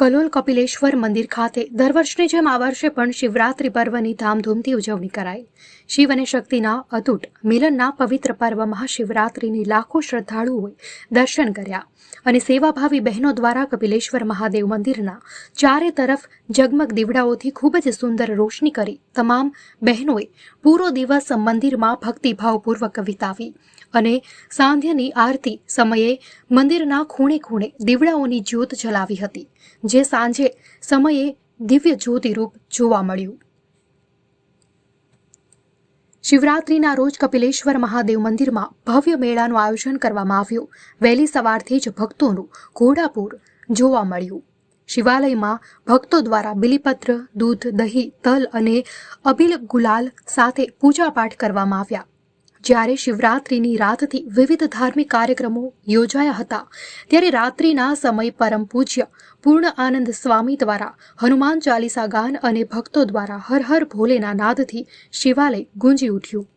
કલોલ કપિલેશ્વર મંદિર ખાતે દર વર્ષની જેમ આ વર્ષે પણ શિવરાત્રિ પર્વની ધામધૂમથી ઉજવણી કરાઈ. શિવ અને શક્તિના અતૂટ મિલનના પવિત્ર પર્વ મહાશિવરાત્રિની લાખો શ્રદ્ધાળુઓએ દર્શન કર્યા અને સેવાભાવી બહેનો દ્વારા કપિલેશ્વર મહાદેવ મંદિરના ચારે તરફ જગમગ દીવડાઓથી ખૂબ જ સુંદર રોશની કરી તમામ બહેનોએ પૂરો દિવસ મંદિરમાં ભક્તિભાવપૂર્વક વિતાવી અને સાંધ્યની આરતી સમયે મંદિરના ખૂણે ખૂણે દીવડાઓની જ્યોત જલાવી હતી. જે સાંજે સમયે દિવ્ય જ્યોતિરૂપ જોવા મળ્યું. શિવરાત્રિના રોજ કપિલેશ્વર મહાદેવ મંદિરમાં ભવ્ય મેળાનું આયોજન કરવામાં આવ્યું. વહેલી સવારથી જ ભક્તોનું ઘોડાપૂર જોવા મળ્યું. શિવાલયમાં ભક્તો દ્વારા બિલીપત્ર, દૂધ, દહીં, તલ અને અબિલ ગુલાલ સાથે પૂજાપાઠ કરવામાં આવ્યા. જ્યારે શિવરાત્રિની રાતથી વિવિધ ધાર્મિક કાર્યક્રમો યોજાયા હતા, ત્યારે રાત્રિના સમય પરમ પૂજ્ય પૂર્ણ આનંદ સ્વામી દ્વારા હનુમાન ચાલીસા ગાન અને ભક્તો દ્વારા હર હર ભોલેના નાદથી શિવાલય ગુંજી ઉઠ્યું.